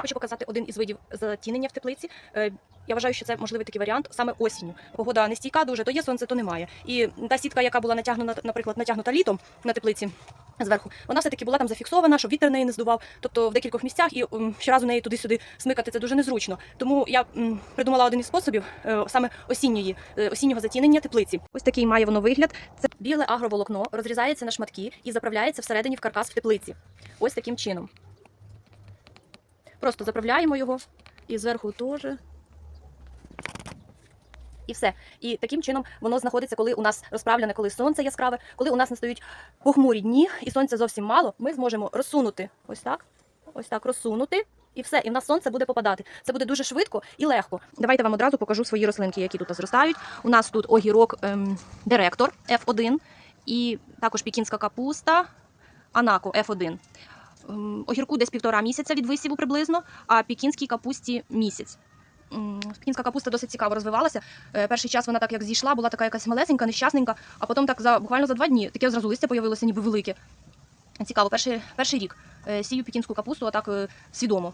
Хочу показати один із видів затінення в теплиці. Е, Я вважаю, що це можливий такий варіант саме осінню. Погода не стійка дуже, то є сонце, то немає. І та сітка, яка була натягнута, наприклад, натягнута літом на теплиці. Зверху вона все таки була там зафіксована, щоб вітер неї не здував, тобто в декількох місцях, і м, щоразу неї туди-сюди смикати це дуже незручно. Тому я придумала один із способів е, саме осінньої е, осіннього затінення теплиці. Ось такий має воно вигляд. Це біле агроволокно розрізається на шматки і заправляється всередині в каркас в теплиці. Ось таким чином. Просто заправляємо його і зверху теж. І все. І таким чином воно знаходиться, коли у нас розправлене, коли сонце яскраве, коли у нас настають похмурі дні і сонця зовсім мало, ми зможемо розсунути ось так, ось так розсунути. І все, і в нас сонце буде попадати. Це буде дуже швидко і легко. Давайте вам одразу покажу свої рослинки, які тут зростають. У нас тут огірок ем, директор F1 і також пікінська капуста Анако F1. Огірку десь півтора місяця від висіву приблизно, а пікінській капусті місяць. Пікінська капуста досить цікаво розвивалася. Е, Перший час вона так як зійшла, була така якась малесенька, нещасненька, а потім так за буквально за два дні таке зразу листя появилося, ніби велике. Цікаво, перший, перший рік е, сію пікінську капусту а так свідомо.